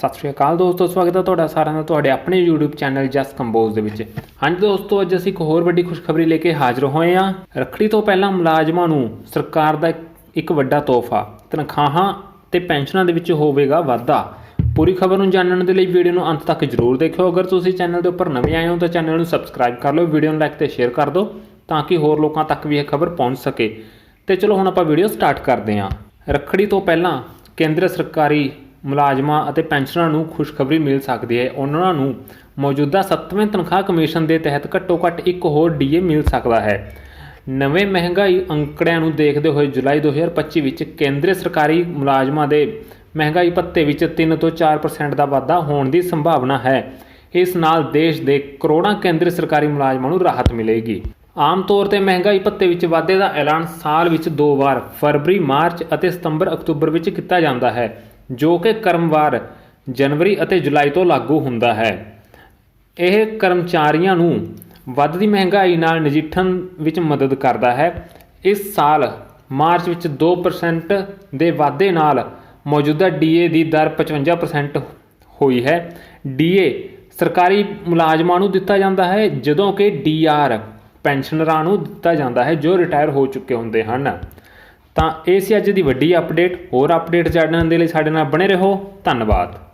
ਸਤਿ ਸ਼੍ਰੀ ਅਕਾਲ ਦੋਸਤੋ, ਸਵਾਗਤ ਹੈ ਤੁਹਾਡਾ ਸਾਰਿਆਂ ਦਾ ਤੁਹਾਡੇ ਆਪਣੇ YouTube ਚੈਨਲ ਜਸ ਕੰਬੋਜ਼ ਦੇ ਵਿੱਚ। ਹਾਂਜੀ ਦੋਸਤੋ, ਅੱਜ ਅਸੀਂ ਇੱਕ ਹੋਰ ਵੱਡੀ ਖੁਸ਼ਖਬਰੀ ਲੈ ਕੇ ਹਾਜ਼ਰ ਹੋਏ ਹਾਂ। ਰੱਖੜੀ ਤੋਂ ਪਹਿਲਾਂ ਮੁਲਾਜ਼ਮਾਂ ਨੂੰ ਸਰਕਾਰ ਦਾ ਇੱਕ ਵੱਡਾ ਤੋਹਫਾ, ਤਨਖਾਹਾਂ ਤੇ ਪੈਨਸ਼ਨਾਂ ਦੇ ਵਿੱਚ ਹੋਵੇਗਾ ਵਾਧਾ। ਪੂਰੀ ਖਬਰ ਨੂੰ ਜਾਣਨ ਦੇ ਲਈ ਵੀਡੀਓ ਨੂੰ ਅੰਤ ਤੱਕ ਜਰੂਰ ਦੇਖਿਓ। ਅਗਰ ਤੁਸੀਂ ਚੈਨਲ ਦੇ ਉੱਪਰ ਨਵੇਂ ਆਏ ਹੋ ਤਾਂ ਚੈਨਲ ਨੂੰ ਸਬਸਕ੍ਰਾਈਬ ਕਰ ਲਓ, ਵੀਡੀਓ ਨੂੰ ਲਾਈਕ ਤੇ ਸ਼ੇਅਰ ਕਰ ਦਿਓ ਤਾਂ ਕਿ ਹੋਰ ਲੋਕਾਂ ਤੱਕ ਵੀ ਇਹ ਖਬਰ ਪਹੁੰਚ ਸਕੇ। ਤੇ ਚਲੋ ਹੁਣ ਆਪਾਂ ਵੀਡੀਓ ਸਟਾਰਟ ਕਰਦੇ ਹਾਂ। ਰੱਖੜੀ ਤੋਂ ਪਹਿਲਾਂ ਕੇਂਦਰ ਸਰਕਾਰੀ ਮੁਲਾਜ਼ਮਾਂ ਅਤੇ ਪੈਨਸ਼ਨਰਾਂ ਨੂੰ ਖੁਸ਼ਖਬਰੀ ਮਿਲ ਸਕਦੀ ਹੈ। ਉਹਨਾਂ ਨੂੰ ਮੌਜੂਦਾ 7ਵੇਂ ਤਨਖਾਹ ਕਮਿਸ਼ਨ ਦੇ ਤਹਿਤ ਘੱਟੋ-ਘੱਟ ਇੱਕ ਹੋਰ ਡੀਏ ਮਿਲ ਸਕਦਾ ਹੈ। ਨਵੇਂ ਮਹਿੰਗਾਈ ਅੰਕੜਿਆਂ ਨੂੰ ਦੇਖਦੇ ਹੋਏ ਜੁਲਾਈ 2025 ਵਿੱਚ ਕੇਂਦਰੀ ਸਰਕਾਰੀ ਮੁਲਾਜ਼ਮਾਂ ਦੇ ਮਹਿੰਗਾਈ ਭੱਤੇ ਵਿੱਚ 3 ਤੋਂ 4% ਦਾ ਵਾਧਾ ਹੋਣ ਦੀ ਸੰਭਾਵਨਾ ਹੈ। ਇਸ ਨਾਲ ਦੇਸ਼ ਦੇ ਕਰੋੜਾਂ ਕੇਂਦਰੀ ਸਰਕਾਰੀ ਮੁਲਾਜ਼ਮਾਂ ਨੂੰ ਰਾਹਤ ਮਿਲੇਗੀ। ਆਮ ਤੌਰ ਤੇ ਮਹਿੰਗਾਈ ਭੱਤੇ ਵਿੱਚ ਵਾਧੇ ਦਾ ਐਲਾਨ ਸਾਲ ਵਿੱਚ ਦੋ ਵਾਰ, ਫਰਵਰੀ, ਮਾਰਚ ਅਤੇ ਸਤੰਬਰ, ਅਕਤੂਬਰ ਵਿੱਚ ਕੀਤਾ ਜਾਂਦਾ ਹੈ। ਜੋ ਕਿ ਕਰਮਵਾਰ ਜਨਵਰੀ ਅਤੇ ਜੁਲਾਈ ਤੋਂ ਲਾਗੂ ਹੁੰਦਾ ਹੈ। ਇਹ ਕਰਮਚਾਰੀਆਂ ਨੂੰ ਵੱਧਦੀ ਮਹਿੰਗਾਈ ਨਾਲ ਨਜਿੱਠਣ ਵਿੱਚ ਮਦਦ ਕਰਦਾ ਹੈ। ਇਸ ਸਾਲ ਮਾਰਚ ਵਿੱਚ 2% ਦੇ ਵਾਧੇ ਨਾਲ ਮੌਜੂਦਾ ਡੀਏ ਦੀ ਦਰ 55% ਹੋਈ ਹੈ। ਡੀਏ ਸਰਕਾਰੀ ਮੁਲਾਜ਼ਮਾਂ ਨੂੰ ਦਿੱਤਾ ਜਾਂਦਾ ਹੈ, ਜਦੋਂ ਕਿ ਡੀਆਰ ਪੈਨਸ਼ਨਰਾਂ ਨੂੰ ਦਿੱਤਾ ਜਾਂਦਾ ਹੈ, ਜੋ ਰਿਟਾਇਰ ਹੋ ਚੁੱਕੇ ਹੁੰਦੇ ਹਨ। ਤਾਂ ਇਹ ਸੀ ਅੱਜ ਦੀ ਵੱਡੀ ਅਪਡੇਟ ਹੋਰ ਅਪਡੇਟ ਜਾਣਨ ਦੇ ਲਈ ਸਾਡੇ ਨਾਲ ਬਣੇ ਰਹੋ। ਧੰਨਵਾਦ।